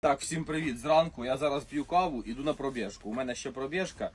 Так, всім привіт. Зранку я зараз п'ю каву, іду на пробіжку. У мене ще пробіжка.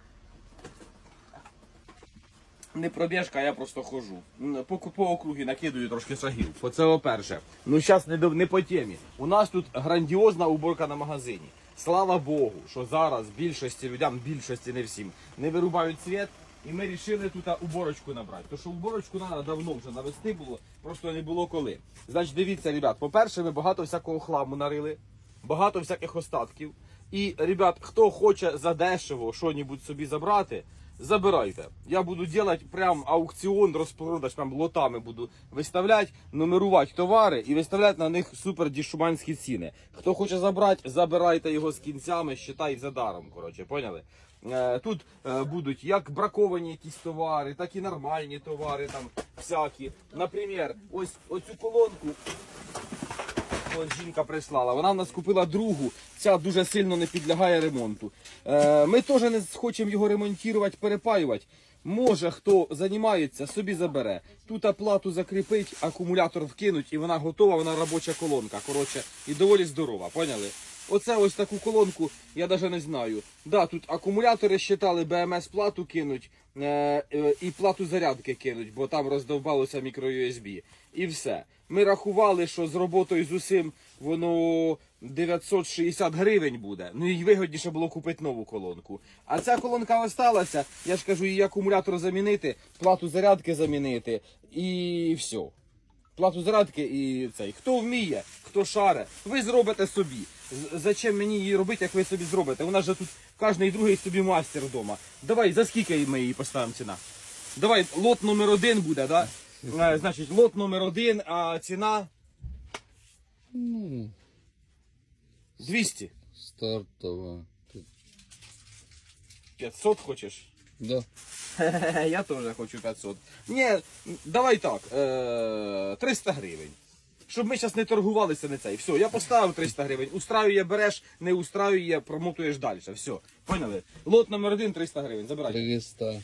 Не пробіжка, а я просто ходжу. М, По, по округі накидую трошки шагів. Оце по-перше. Ну зараз не, не по темі. У нас тут грандіозна уборка на магазині. Слава Богу, що зараз більшості людям, більшості не всім, не вирубають світ. І ми вирішили тут уборочку набрати. Тому що уборочку треба давно вже навести було, просто не було коли. Значить, дивіться, ребят, по-перше, ми багато всякого хламу нарили, багато всяких остатків. І, ребят, хто хоче задешево що-небудь собі забрати, забирайте. Я буду робити прям аукціон, розпродаж, прям лотами буду виставляти, нумерувати товари і виставляти на них супер дішуманські ціни. Хто хоче забрати, забирайте його з кінцями, считай за даром. Коротше, поняли? Е, Тут е, будуть як браковані якісь товари, так і нормальні товари, там всякі. Наприклад, ось оцю колонку Ось жінка прислала. Вона в нас купила другу. Ця дуже сильно не підлягає ремонту. Е, ми теж не хочемо його ремонтувати, перепаювати. Може, хто займається, собі забере. Тут оплату закріпить, акумулятор вкинуть, і вона готова, вона робоча колонка. Коротше, і доволі здорова, поняли? Оце ось таку колонку, я навіть не знаю. Да, тут акумулятори считали, БМС плату кинуть е, е, і плату зарядки кинуть, бо там роздовбалося мікро USB. І все. Ми рахували, що з роботою з усім воно 960 гривень буде. Ну і вигодніше було купити нову колонку. А ця колонка осталася, я ж кажу, її акумулятор замінити, плату зарядки замінити і все. Плату зарядки і цей. Хто вміє, хто шаре, ви зробите собі. Зачем мені її робити, як ви собі зробите? У нас же тут кожний другий собі мастер вдома. Давай, за скільки ми її поставимо ціна? Давай, лот номер один буде, да? Е, Значить, лот номер один, а ціна Ну, 200. стартова. 500 хочеш? Да. Я теж хочу 500. Ні, давай так, е, 300 гривень. Щоб ми зараз не торгувалися на цей. Все, я поставив 300 гривень. Устраює, береш, не устраює, промотуєш далі. Все, поняли? Лот номер один 300 гривень. Забирай. 300.